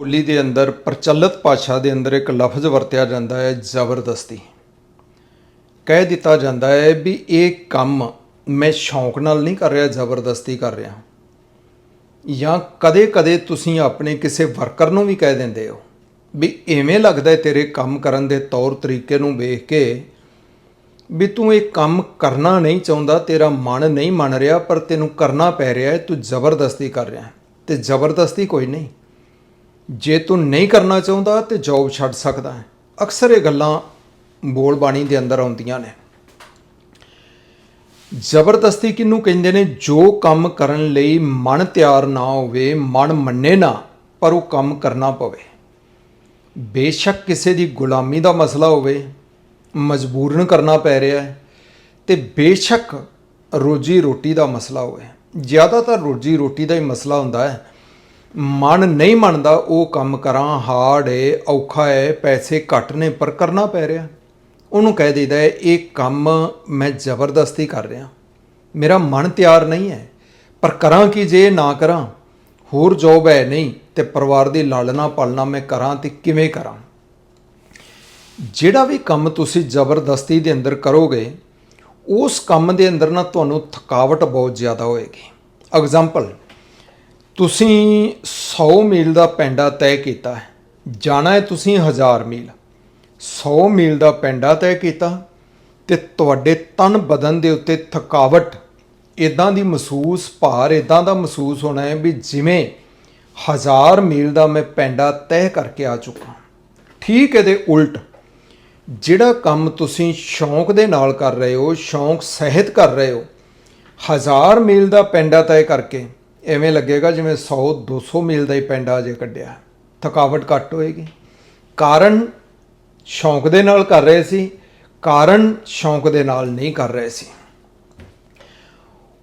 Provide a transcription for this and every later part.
ਬੋਲੀ ਦੇ ਅੰਦਰ, ਪ੍ਰਚਲਿਤ ਭਾਸ਼ਾ ਦੇ ਅੰਦਰ ਇੱਕ ਲਫ਼ਜ਼ ਵਰਤਿਆ ਜਾਂਦਾ ਹੈ, ਜ਼ਬਰਦਸਤੀ। ਕਹਿ ਦਿੱਤਾ ਜਾਂਦਾ ਹੈ ਵੀ ਇਹ ਕੰਮ ਮੈਂ ਸ਼ੌਂਕ ਨਾਲ ਨਹੀਂ ਕਰ ਰਿਹਾ, ਜ਼ਬਰਦਸਤੀ ਕਰ ਰਿਹਾ ਜਾਂ ਕਦੇ-ਕਦੇ ਤੁਸੀਂ ਆਪਣੇ ਕਿਸੇ ਵਰਕਰ ਨੂੰ ਵੀ ਕਹਿ ਦਿੰਦੇ ਹੋ ਵੀ ਐਵੇਂ ਲੱਗਦਾ ਹੈ ਤੇਰੇ ਕੰਮ ਕਰਨ ਦੇ ਤੌਰ ਤਰੀਕੇ ਨੂੰ ਵੇਖ ਕੇ ਵੀ ਤੂੰ ਇਹ ਕੰਮ ਕਰਨਾ ਨਹੀਂ ਚਾਹੁੰਦਾ, ਤੇਰਾ ਮਨ ਨਹੀਂ ਮੰਨ ਰਿਹਾ, ਪਰ ਤੈਨੂੰ ਕਰਨਾ ਪੈ ਰਿਹਾ ਹੈ, ਤੂੰ ਜ਼ਬਰਦਸਤੀ ਕਰ ਰਿਹਾ ਹੈ। ਤੇ ਜ਼ਬਰਦਸਤੀ ਕੋਈ ਨਹੀਂ। ਜੇ ਤੂੰ ਨਹੀਂ ਕਰਨਾ ਚਾਹੁੰਦਾ ਤੇ ਜੌਬ ਛੱਡ ਸਕਦਾ ਹੈ। ਅਕਸਰ ਇਹ ਗੱਲਾਂ ਬੋਲ ਬਾਣੀ ਦੇ ਅੰਦਰ ਆਉਂਦੀਆਂ ਨੇ। ਜ਼ਬਰਦਸਤੀ ਕਿਹਨੂੰ ਕਹਿੰਦੇ ਨੇ? ਜੋ ਕੰਮ ਕਰਨ ਲਈ ਮਨ ਤਿਆਰ ਨਾ ਹੋਵੇ, ਮਨ ਮੰਨੇ ਨਾ, ਪਰ ਉਹ ਕੰਮ ਕਰਨਾ ਪਵੇ। ਬੇਸ਼ੱਕ ਕਿਸੇ ਦੀ ਗੁਲਾਮੀ ਦਾ ਮਸਲਾ ਹੋਵੇ, ਮਜਬੂਰਨ ਕਰਨਾ ਪੈ ਰਿਹਾ ਹੈ ਤੇ ਬੇਸ਼ੱਕ ਰੋਜੀ ਰੋਟੀ ਦਾ ਮਸਲਾ ਹੋਵੇ। ਜ਼ਿਆਦਾਤਰ ਰੋਜੀ ਰੋਟੀ ਦਾ ਹੀ ਮਸਲਾ ਹੁੰਦਾ ਹੈ। ਮਨ ਨਹੀਂ ਮੰਨਦਾ ਉਹ ਕੰਮ ਕਰਾਂ ਹਾਰਡ ਏ, ਔਖਾ ਹੈ ਪੈਸੇ ਘੱਟ ਨੇ, ਪਰ ਕਰਨਾ ਪੈ ਰਿਹਾ। ਉਹਨੂੰ ਕਹਿ ਦੇਈਦਾ ਇਹ ਕੰਮ ਮੈਂ ਜ਼ਬਰਦਸਤੀ ਕਰ ਰਿਹਾ। ਮੇਰਾ ਮਨ ਤਿਆਰ ਨਹੀਂ ਹੈ, ਪਰ ਕਰਾਂ ਕਿ ਜੇ, ਨਾ ਕਰਾਂ। ਹੋਰ ਜੋਬ ਹੈ ਨਹੀਂ ਤੇ ਪਰਿਵਾਰ ਦੀ ਲਾਲਣਾ ਪਾਲਣਾ ਮੈਂ ਕਰਾਂ ਤੇ ਕਿਵੇਂ ਕਰਾਂ? ਜਿਹੜਾ ਵੀ ਕੰਮ ਤੁਸੀਂ ਜ਼ਬਰਦਸਤੀ ਦੇ ਅੰਦਰ ਕਰੋਗੇ, ਉਸ ਕੰਮ ਦੇ ਅੰਦਰ ਨਾ ਤੁਹਾਨੂੰ ਥਕਾਵਟ ਬਹੁਤ ਜ਼ਿਆਦਾ ਹੋਏਗੀ। ਐਗਜ਼ਾਮਪਲ ਤੁਸੀਂ 100 ਮੀਲ ਦਾ ਪੈਂਡਾ ਤੈਅ ਕੀਤਾ ਹੈ। ਜਾਣਾ ਹੈ ਤੁਸੀਂ 1000 ਮੀਲ। 100 ਮੀਲ ਦਾ ਪੈਂਡਾ ਤੈਅ ਕੀਤਾ ਤੇ ਤੁਹਾਡੇ ਤਨ ਬਦਨ ਦੇ ਉੱਤੇ ਥਕਾਵਟ ਇਦਾਂ ਦੀ ਮਹਿਸੂਸ, ਭਾਰ ਇਦਾਂ ਦਾ ਮਹਿਸੂਸ ਹੋਣਾ ਹੈ ਵੀ ਜਿਵੇਂ 1000 ਮੀਲ ਦਾ ਮੈਂ ਪੈਂਡਾ ਤੈਅ ਕਰਕੇ ਆ ਚੁੱਕਾ ਠੀਕ ਇਹਦੇ ਉਲਟ, ਜਿਹੜਾ ਕੰਮ ਤੁਸੀਂ ਸ਼ੌਂਕ ਦੇ ਨਾਲ ਕਰ ਰਹੇ ਹੋ, ਸ਼ੌਂਕ ਸਹਿਤ ਕਰ ਰਹੇ ਹੋ, ਹਜ਼ਾਰ ਮੀਲ ਦਾ ਪੈਂਡਾ ਤੈਅ ਕਰਕੇ ਐਵੇਂ ਲੱਗੇਗਾ ਜਿਵੇਂ 100 200 ਮੀਲ ਦਾ ਹੀ ਪੈਂਡਾ ਅਜੇ ਕੱਢਿਆ। ਥਕਾਵਟ ਘੱਟ ਹੋਏਗੀ। ਕਾਰਨ ਸ਼ੌਂਕ ਦੇ ਨਾਲ ਕਰ ਰਹੇ ਸੀ, ਕਾਰਨ ਸ਼ੌਂਕ ਦੇ ਨਾਲ ਨਹੀਂ ਕਰ ਰਹੇ ਸੀ।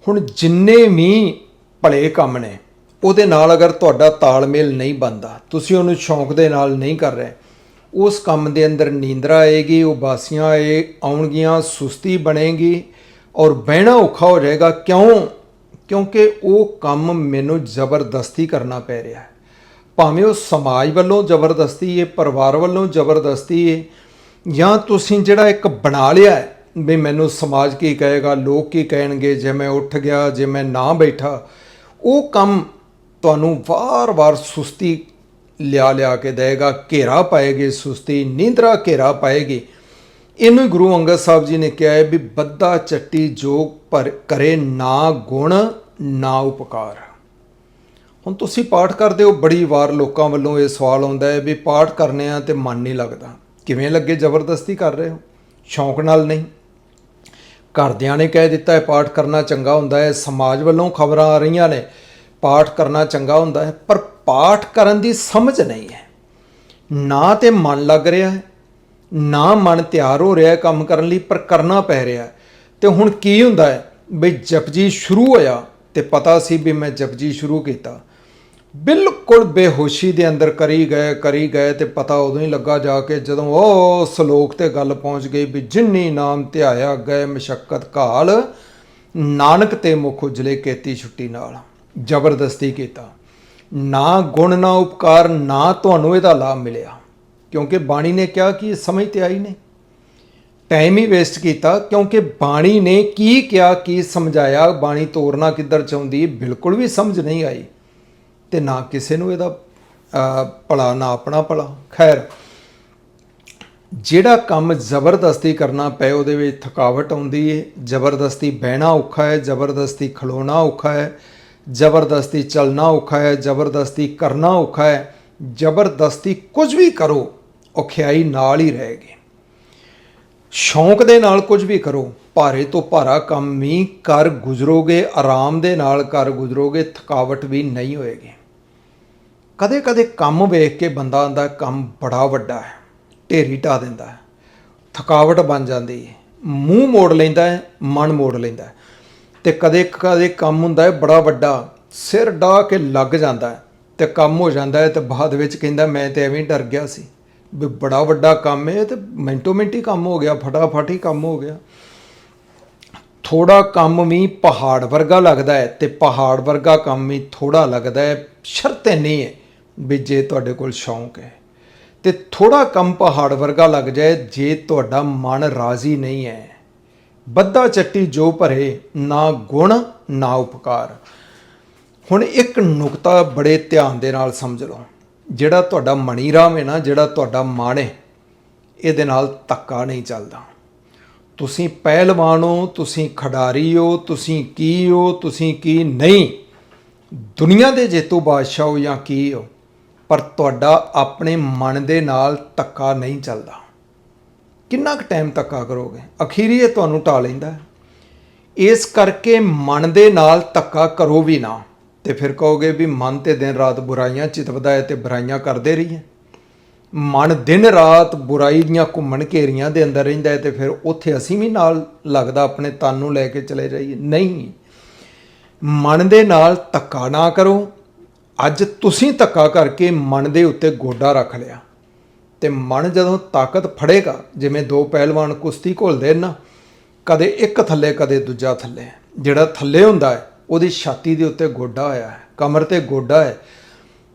ਹੁਣ ਜਿੰਨੇ ਵੀ ਭਲੇ ਕੰਮ ਨੇ, ਉਹਦੇ ਨਾਲ ਅਗਰ ਤੁਹਾਡਾ ਤਾਲਮੇਲ ਨਹੀਂ ਬਣਦਾ, ਤੁਸੀਂ ਉਹਨੂੰ ਸ਼ੌਂਕ ਦੇ ਨਾਲ ਨਹੀਂ ਕਰ ਰਹੇ, ਉਸ ਕੰਮ ਦੇ ਅੰਦਰ ਨੀਂਦਰਾ ਆਏਗੀ ਉਬਾਸੀਆਂ ਆਏ, ਆਉਣਗੀਆਂ, ਸੁਸਤੀ ਬਣੇਗੀ ਔਰ ਬਹਿਣਾ ਔਖਾ ਹੋ ਜਾਏਗਾ। ਕਿਉਂ? ਕਿਉਂਕਿ ਉਹ ਕੰਮ ਮੈਨੂੰ ਜ਼ਬਰਦਸਤੀ ਕਰਨਾ ਪੈ ਰਿਹਾ ਹੈ। ਭਾਵੇਂ ਉਹ ਸਮਾਜ ਵੱਲੋਂ ਜ਼ਬਰਦਸਤੀ ਹੈ, ਪਰਿਵਾਰ ਵੱਲੋਂ ਜ਼ਬਰਦਸਤੀ ਹੈ, ਜਾਂ ਤੁਸੀਂ ਜਿਹੜਾ ਇੱਕ ਬਣਾ ਲਿਆ ਹੈ, ਵੀ ਮੈਨੂੰ ਸਮਾਜ ਕੀ ਕਹੇਗਾ, ਲੋਕ ਕੀ ਕਹਿਣਗੇ, ਜੇ ਮੈਂ ਉੱਠ ਗਿਆ, ਜੇ ਮੈਂ ਨਾ ਬੈਠਾ, ਉਹ ਕੰਮ ਤੁਹਾਨੂੰ ਵਾਰ-ਵਾਰ ਸੁਸਤੀ ਲਿਆ ਲਿਆ ਕੇ ਦੇਗਾ ਘੇਰਾ ਪਾਏਗੀ ਸੁਸਤੀ, ਨੀਂਦਰਾ ਘੇਰਾ ਪਾਏਗੀ। ਇਹਨੂੰ ਹੀ ਗੁਰੂ ਅੰਗਦ ਸਾਹਿਬ ਜੀ ਨੇ ਕਿਹਾ ਹੈ ਵੀ ਬੱਦਾ ਚੱਟੀ ਜੋਗ ਪਰ ਕਰੇ ਨਾ ਗੁਣ, ਨਾ ਉਪਕਾਰ। ਹੁਣ ਤੁਸੀਂ ਪਾਠ ਕਰਦੇ ਹੋ, ਬੜੀ ਵਾਰ ਲੋਕਾਂ ਵੱਲੋਂ ਇਹ ਸਵਾਲ ਆਉਂਦਾ ਹੈ ਵੀ ਪਾਠ ਕਰਨੇ ਆ ਤੇ ਮਨ ਨਹੀਂ ਲੱਗਦਾ। ਕਿਵੇਂ ਲੱਗੇ? ਜ਼ਬਰਦਸਤੀ ਕਰ ਰਹੇ ਹੋ? ਸ਼ੌਂਕ ਨਾਲ ਨਹੀਂ। ਘਰਦਿਆਂ ਨੇ ਕਹਿ ਦਿੱਤਾ ਹੈ, ਪਾਠ ਕਰਨਾ ਚੰਗਾ ਹੁੰਦਾ ਹੈ। ਸਮਾਜ ਵੱਲੋਂ ਖਬਰਾਂ ਆ ਰਹੀਆਂ ਨੇ, ਪਾਠ ਕਰਨਾ ਚੰਗਾ ਹੁੰਦਾ ਹੈ। ਪਰ ਪਾਠ ਕਰਨ ਦੀ ਸਮਝ ਨਹੀਂ ਹੈ। ਨਾ ਤੇ ਮਨ ਲੱਗ ਰਿਹਾ ਹੈ ਨਾ ਮਨ ਤਿਆਰ ਹੋ ਰਿਹਾ ਕੰਮ ਕਰਨ ਲਈ, ਪਰ ਕਰਨਾ ਪੈ ਰਿਹਾ ਹੈ। ਤੇ ਹੁਣ ਕੀ ਹੁੰਦਾ ਹੈ? ਬਈ ਜਪਜੀ ਸ਼ੁਰੂ ਹੋਇਆ ਤੇ ਪਤਾ ਸੀ ਵੀ ਮੈਂ ਜਪਜੀ ਸ਼ੁਰੂ ਕੀਤਾ। ਬਿਲਕੁਲ ਬੇਹੋਸ਼ੀ ਦੇ ਅੰਦਰ ਕਰੀ ਗਏ ਕਰੀ ਗਏ ਤੇ ਪਤਾ ਉਦੋਂ ਹੀ ਲੱਗਾ ਜਾ ਕੇ ਜਦੋਂ ਉਹ ਸ਼ਲੋਕ ਤੇ ਗੱਲ ਪਹੁੰਚ ਗਈ ਵੀ ਜਿੰਨੀ ਨਾਮ ਧਿਆਇਆ ਗਏ ਮਸ਼ਕਤ ਕਾਲ ਨਾਨਕ ਤੇ ਮੁਖ ਉਜਲੇ ਕੀਤੀ ਛੁੱਟੀ ਨਾਲ ਜ਼ਬਰਦਸਤੀ ਕੀਤਾ। ਨਾ ਗੁਣ, ਨਾ ਉਪਕਾਰ, ਨਾ ਤੁਹਾਨੂੰ ਇਹਦਾ ਲਾਭ ਮਿਲਿਆ। ਕਿਉਂਕਿ ਬਾਣੀ ਨੇ ਕਿਹਾ ਕਿ ਇਹ ਸਮਝ ਤੇ ਆਈ ਨਹੀਂ। ਟਾਈਮ ਹੀ ਵੇਸਟ ਕੀਤਾ ਕਿਉਂਕਿ ਬਾਣੀ ਨੇ ਕੀ ਕਿਹਾ, ਕੀ ਸਮਝਾਇਆ, ਬਾਣੀ ਤੋਰਨਾ ਕਿੱਧਰ ਚਾਹੁੰਦੀ, ਬਿਲਕੁਲ ਵੀ ਸਮਝ ਨਹੀਂ ਆਈ। ਤੇ ਨਾ ਕਿਸੇ ਨੂੰ ਇਹਦਾ ਭਲਾ, ਨਾ ਆਪਣਾ ਭਲਾ। ਖੈਰ, ਜਿਹੜਾ ਕੰਮ ਜ਼ਬਰਦਸਤੀ ਕਰਨਾ ਪਏ ਉਹਦੇ ਵਿੱਚ ਥਕਾਵਟ ਆਉਂਦੀ ਹੈ ਜ਼ਬਰਦਸਤੀ ਬਹਿਣਾ ਔਖਾ ਹੈ, ਜ਼ਬਰਦਸਤੀ ਖਲੋਣਾ ਔਖਾ ਹੈ, ਜ਼ਬਰਦਸਤੀ ਚੱਲਣਾ ਔਖਾ ਹੈ, ਜ਼ਬਰਦਸਤੀ ਕਰਨਾ ਔਖਾ ਹੈ। ਜ਼ਬਰਦਸਤੀ ਕੁਝ ਵੀ ਕਰੋ ਔਖਿਆਈ ਨਾਲ ਹੀ ਰਹੇਗੀ ਸ਼ੌਂਕ ਦੇ ਨਾਲ ਕੁਝ ਵੀ ਕਰੋ, ਭਾਰੇ ਤੋਂ ਭਾਰਾ ਕੰਮ ਵੀ ਕਰ ਗੁਜ਼ਰੋਗੇ, ਆਰਾਮ ਦੇ ਨਾਲ ਕਰ ਗੁਜ਼ਰੋਗੇ, ਥਕਾਵਟ ਵੀ ਨਹੀਂ ਹੋਏਗੀ। ਕਦੇ ਕਦੇ ਕੰਮ ਵੇਖ ਕੇ ਬੰਦਾ ਆਂਦਾ ਕੰਮ ਬੜਾ ਵੱਡਾ ਹੈ, ਢੇਰੀ ਢਾ ਦਿੰਦਾ ਹੈ, ਥਕਾਵਟ ਬਣ ਜਾਂਦੀ ਹੈ, ਮੂੰਹ ਮੋੜ ਲੈਂਦਾ ਹੈ, ਮਨ ਮੋੜ ਲੈਂਦਾ ਹੈ। ਤੇ ਕਦੇ ਕਦੇ ਕੰਮ ਹੁੰਦਾ ਹੈ ਬੜਾ ਵੱਡਾ, ਸਿਰ ਢਾ ਕੇ ਲੱਗ ਜਾਂਦਾ ਹੈ ਤੇ ਕੰਮ ਹੋ ਜਾਂਦਾ ਹੈ ਤੇ ਬਾਅਦ ਵਿੱਚ ਕਹਿੰਦਾ ਮੈਂ ਤੇ ਐਵੇਂ ਡਰ ਗਿਆ ਸੀ। ਵੀ ਬੜਾ ਵੱਡਾ ਕੰਮ ਹੈ ਤੇ ਮਿੰਟੋ ਮਿੰਟ ਹੀ ਕੰਮ ਹੋ ਗਿਆ, ਫਟਾਫਟ ਹੀ ਕੰਮ ਹੋ ਗਿਆ। ਥੋੜਾ ਕੰਮ ਵੀ ਪਹਾੜ ਵਰਗਾ ਲੱਗਦਾ ਹੈ ਤੇ ਪਹਾੜ ਵਰਗਾ ਕੰਮ ਵੀ ਥੋੜਾ ਲੱਗਦਾ ਹੈ, ਸ਼ਰਤ ਨਹੀਂ ਹੈ ਵੀ ਜੇ ਤੁਹਾਡੇ ਕੋਲ ਸ਼ੌਂਕ ਹੈ। ਤੇ ਥੋੜਾ ਕੰਮ ਪਹਾੜ ਵਰਗਾ ਲੱਗ ਜਾਏ, ਜੇ ਤੁਹਾਡਾ ਮਨ ਰਾਜ਼ੀ ਨਹੀਂ ਹੈ। ਬੱਦਾ ਚੱਟੀ ਜੋ ਭਰੇ, ਨਾ ਗੁਣ, ਨਾ ਉਪਕਾਰ। ਹੁਣ ਇੱਕ ਨੁਕਤਾ ਬੜੇ ਧਿਆਨ ਦੇ ਨਾਲ ਸਮਝ ਲਓ। ਜਿਹੜਾ ਤੁਹਾਡਾ ਮਣੀ ਰਾਮ ਹੈ ਨਾ, ਜਿਹੜਾ ਤੁਹਾਡਾ ਮਨ ਹੈ, ਇਹਦੇ ਨਾਲ ਧੱਕਾ ਨਹੀਂ ਚੱਲਦਾ। ਤੁਸੀਂ ਪਹਿਲਵਾਨ ਹੋ, ਤੁਸੀਂ ਖਿਡਾਰੀ ਹੋ, ਤੁਸੀਂ ਕੀ ਹੋ, ਤੁਸੀਂ ਕੀ ਨਹੀਂ, ਦੁਨੀਆ ਦੇ ਜੇਤੂ ਬਾਦਸ਼ਾਹ ਹੋ ਜਾਂ ਕੀ ਹੋ, ਪਰ ਤੁਹਾਡਾ ਆਪਣੇ ਮਨ ਦੇ ਨਾਲ ਧੱਕਾ ਨਹੀਂ ਚੱਲਦਾ। ਕਿੰਨਾ ਕੁ ਟਾਈਮ ਧੱਕਾ ਕਰੋਗੇ? ਅਖੀਰੀ ਇਹ ਤੁਹਾਨੂੰ ਢਾ ਲੈਂਦਾ ਇਸ ਕਰਕੇ ਮਨ ਦੇ ਨਾਲ ਧੱਕਾ ਕਰੋ ਵੀ ਨਾ। ਤੇ ਫਿਰ ਕਹੋਗੇ ਵੀ ਮਨ ਤੇ ਦਿਨ ਰਾਤ ਬੁਰਾਈਆਂ ਚਿਤਵਦਾ ਹੈ ਤੇ ਬੁਰਾਈਆਂ ਕਰਦੇ ਰਹੀਏ। ਮਨ ਦਿਨ ਰਾਤ ਬੁਰਾਈ ਦੀਆਂ ਘੁੰਮਣ ਘੇਰੀਆਂ ਦੇ ਅੰਦਰ ਰਹਿੰਦਾ ਹੈ ਤੇ ਫਿਰ ਉੱਥੇ ਅਸੀਂ ਵੀ ਨਾਲ ਲੱਗਦਾ ਆਪਣੇ ਤਨ ਨੂੰ ਲੈ ਕੇ ਚਲੇ ਜਾਈਏ। ਨਹੀਂ। ਮਨ ਦੇ ਨਾਲ ਧੱਕਾ ਨਾ ਕਰੋ। ਅੱਜ ਤੁਸੀਂ ਧੱਕਾ ਕਰਕੇ ਮਨ ਦੇ ਉੱਤੇ ਗੋਡਾ ਰੱਖ ਲਿਆ। ਤੇ ਮਨ ਜਦੋਂ ਤਾਕਤ ਫੜੇਗਾ, ਜਿਵੇਂ ਦੋ ਪਹਿਲਵਾਨ ਕੁਸ਼ਤੀ ਘੁਲਦੇ ਨਾ, ਕਦੇ ਇੱਕ ਥੱਲੇ, ਕਦੇ ਦੂਜਾ ਥੱਲੇ। ਜਿਹੜਾ ਥੱਲੇ ਹੁੰਦਾ ਹੈ ਉਹਦੀ ਛਾਤੀ ਦੇ ਉੱਤੇ ਗੋਡਾ ਹੋਇਆ ਹੈ, ਕਮਰ ਤੇ ਗੋਡਾ ਹੈ।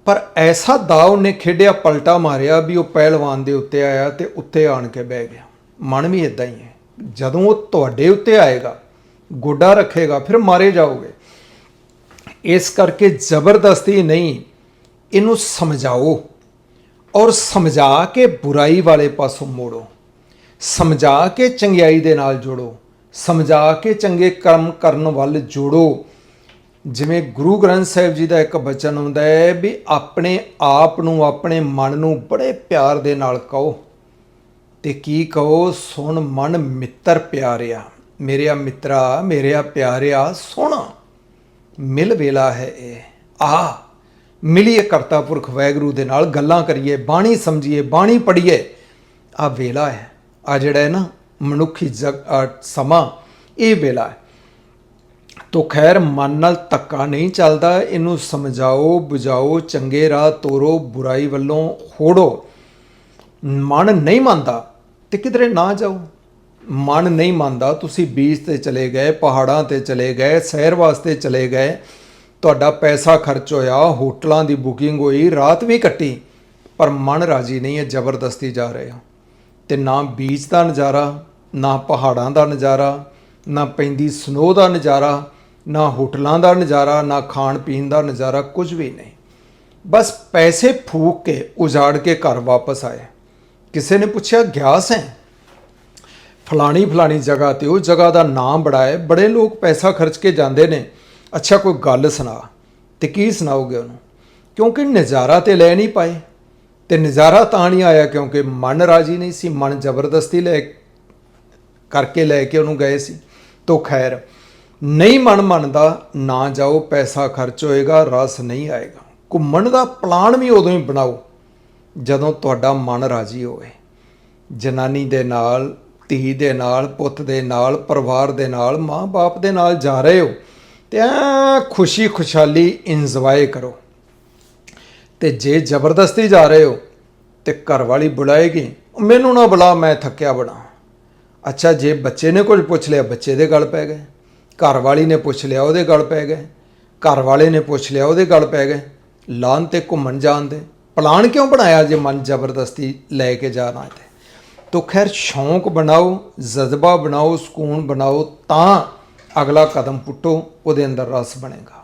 ਪਰ ਐਸਾ ਦਾ ਉਹਨੇ ਖੇਡਿਆ, ਪਲਟਾ ਮਾਰਿਆ ਵੀ ਉਹ ਪਹਿਲਵਾਨ ਦੇ ਉੱਤੇ ਆਇਆ ਤੇ ਉੱਤੇ ਆਣ ਕੇ ਬਹਿ ਗਿਆ। ਮਨ ਵੀ ਇਦਾਂ ਹੀ ਹੈ। ਜਦੋਂ ਉਹ ਤੁਹਾਡੇ ਉੱਤੇ ਆਏਗਾ, ਗੋਡਾ ਰੱਖੇਗਾ, ਫਿਰ ਮਾਰੇ ਜਾਓਗੇ। ਇਸ ਕਰਕੇ ਜ਼ਬਰਦਸਤੀ ਨਹੀਂ, ਇਹਨੂੰ ਸਮਝਾਓ ਔਰ ਸਮਝਾ ਕੇ ਬੁਰਾਈ ਵਾਲੇ ਪਾਸੋਂ ਮੋੜੋ। ਸਮਝਾ ਕੇ ਚੰਗਿਆਈ ਦੇ ਨਾਲ ਜੋੜੋ। ਸਮਝਾ ਕੇ ਚੰਗੇ ਕਰਮ ਕਰਨ ਵੱਲ ਜੋੜੋ। ਜਿਵੇਂ ਗੁਰੂ ਗ੍ਰੰਥ ਸਾਹਿਬ ਜੀ ਦਾ ਇੱਕ ਬਚਨ ਹੁੰਦਾ ਹੈ ਵੀ ਆਪਣੇ ਆਪ ਨੂੰ, ਆਪਣੇ ਮਨ ਨੂੰ ਬੜੇ ਪਿਆਰ ਦੇ ਨਾਲ ਕਹੋ। ਤੇ ਕੀ ਕਹੋ? ਸੁਣ ਮਨ ਮਿੱਤਰ ਪਿਆਰਿਆ। ਮੇਰਿਆ ਮਿੱਤਰਾ, ਮੇਰਿਆ ਪਿਆਰਿਆ, ਸੁਣ। ਮਿਲ ਵੇਲਾ ਹੈ ਇਹ। ਆ ਮਿਲੀਏ ਕਰਤਾ ਪੁਰਖ ਵੈਗਰੂ ਦੇ ਨਾਲ ਗੱਲਾਂ ਕਰੀਏ, ਬਾਣੀ ਸਮਝੀਏ, ਬਾਣੀ ਪੜ੍ਹੀਏ। ਆ ਵੇਲਾ ਹੈ। ਆ ਜਿਹੜਾ ਹੈ ਨਾ, ਮਨੁੱਖੀ ਜਗ ਸਮਾਂ, ਇਹ ਵੇਲਾ ਹੈ। ਤੋ ਖੈਰ ਮਨ ਨਾਲ ਧੱਕਾ ਨਹੀਂ ਚੱਲਦਾ। ਇਹਨੂੰ ਸਮਝਾਓ, ਬੁਝਾਓ, ਚੰਗੇ ਰਾਹ ਤੋਰੋ, ਬੁਰਾਈ ਵੱਲੋਂ ਹੋੜੋ। ਮਨ ਨਹੀਂ ਮੰਨਦਾ ਤੇ ਕਿਧਰੇ ਨਾ ਜਾਓ। ਮਨ ਨਹੀਂ ਮੰਨਦਾ, ਤੁਸੀਂ ਬੀਚ ਤੇ ਚਲੇ ਗਏ, ਪਹਾੜਾਂ ਤੇ ਚਲੇ ਗਏ, ਸੈਰ ਵਾਸਤੇ ਚਲੇ ਗਏ, ਤੁਹਾਡਾ ਪੈਸਾ ਖਰਚ ਹੋਇਆ, ਹੋਟਲਾਂ ਦੀ ਬੁਕਿੰਗ ਹੋਈ, ਰਾਤ ਵੀ ਕੱਟੀ, ਪਰ ਮਨ ਰਾਜੀ ਨਹੀਂ ਹੈ, ਜ਼ਬਰਦਸਤੀ ਜਾ ਰਹੇ ਹੋ। ਤੇ ਨਾ ਬੀਚ ਦਾ ਨਜ਼ਾਰਾ, ਨਾ ਪਹਾੜਾਂ ਦਾ ਨਜ਼ਾਰਾ ਨਾ ਪੈਂਦੀ ਸਨੋ ਦਾ ਨਜ਼ਾਰਾ, ਨਾ ਹੋਟਲਾਂ ਦਾ ਨਜ਼ਾਰਾ, ਨਾ ਖਾਣ ਪੀਣ ਦਾ ਨਜ਼ਾਰਾ, ਕੁਝ ਵੀ ਨਹੀਂ। ਬਸ ਪੈਸੇ ਫੂਕ ਕੇ, ਉਜਾੜ ਕੇ ਘਰ ਵਾਪਸ ਆਏ। ਕਿਸੇ ਨੇ ਪੁੱਛਿਆ ਗਿਆਸ ਹੈ ਫਲਾਣੀ ਫਲਾਣੀ ਜਗ੍ਹਾ ਤੇ, ਉਹ ਜਗ੍ਹਾ ਦਾ ਨਾਮ ਬੜਾ ਹੈ। ਬੜੇ ਲੋਕ ਪੈਸਾ ਖਰਚ ਕੇ ਜਾਂਦੇ ਨੇ। ਅੱਛਾ, ਕੋਈ ਗੱਲ ਸੁਣਾ। ਤੇ ਕੀ ਸੁਣਾਓਗੇ ਉਹਨੂੰ? ਕਿਉਂਕਿ ਨਜ਼ਾਰਾ ਤੇ ਲੈ ਨਹੀਂ ਪਾਏ। ਤੇ ਨਜ਼ਾਰਾ ਤਾਂ ਨਹੀਂ ਆਇਆ ਕਿਉਂਕਿ ਮਨ ਰਾਜੀ ਨਹੀਂ ਸੀ। ਮਨ ਜ਼ਬਰਦਸਤੀ ਲੈ ਕਰਕੇ ਲੈ ਕੇ ਉਹਨੂੰ ਗਏ ਸੀ। ਤੋ ਖੈਰ, ਨਹੀਂ ਮਨ ਮੰਨਦਾ, ਨਾ ਜਾਓ, ਪੈਸਾ ਖਰਚ ਹੋਏਗਾ, ਰਸ ਨਹੀਂ ਆਏਗਾ। ਘੁੰਮਣ ਦਾ ਪਲਾਨ ਵੀ ਉਦੋਂ ਹੀ ਬਣਾਓ, ਜਦੋਂ ਤੁਹਾਡਾ ਮਨ ਰਾਜੀ ਹੋਵੇ। ਜਨਾਨੀ ਦੇ ਨਾਲ, ਧੀ ਦੇ ਨਾਲ, ਪੁੱਤ ਦੇ ਨਾਲ, ਪਰਿਵਾਰ ਦੇ ਨਾਲ, ਮਾਂ-ਬਾਪ ਦੇ ਨਾਲ ਜਾ ਰਹੇ ਹੋ, ਤੇ ਐਂ ਖੁਸ਼ੀ, ਖੁਸ਼ਹਾਲੀ ਇੰਜੋਏ ਕਰੋ। ਤੇ ਜੇ ਜ਼ਬਰਦਸਤੀ ਜਾ ਰਹੇ ਹੋ, ਤੇ ਘਰ ਵਾਲੀ ਬੁਲਾਏਗੀ, ਮੈਨੂੰ ਨਾ ਬੁਲਾ, ਮੈਂ ਥੱਕਿਆ ਬਣਾ ਅੱਛਾ, ਜੇ ਬੱਚੇ ਨੇ ਕੁਝ ਪੁੱਛ ਲਿਆ, ਬੱਚੇ ਦੇ ਗਲ ਪੈ ਗਏ। ਘਰ ਵਾਲੀ ਨੇ ਪੁੱਛ ਲਿਆ, ਉਹਦੇ ਗਲ ਪੈ ਗਏ। ਘਰ ਵਾਲੇ ਨੇ ਪੁੱਛ ਲਿਆ, ਉਹਦੇ ਗਲ ਪੈ ਗਏ। ਲਾਨ ਤੇ ਘੁੰਮਣ ਜਾਣ ਦੇ। ਪਲਾਨ ਕਿਉਂ ਬਣਾਇਆ ਜੇ ਮਨ ਜ਼ਬਰਦਸਤੀ ਲੈ ਕੇ ਜਾਣਾ ਹੈ ਤੇ? ਤੋ ਖੈਰ, ਸ਼ੌਂਕ ਬਣਾਓ, ਜਜ਼ਬਾ ਬਣਾਓ, ਸਕੂਨ ਬਣਾਓ, ਤਾਂ ਅਗਲਾ ਕਦਮ ਪੁੱਟੋ, ਉਹਦੇ ਅੰਦਰ ਰਸ ਬਣੇਗਾ।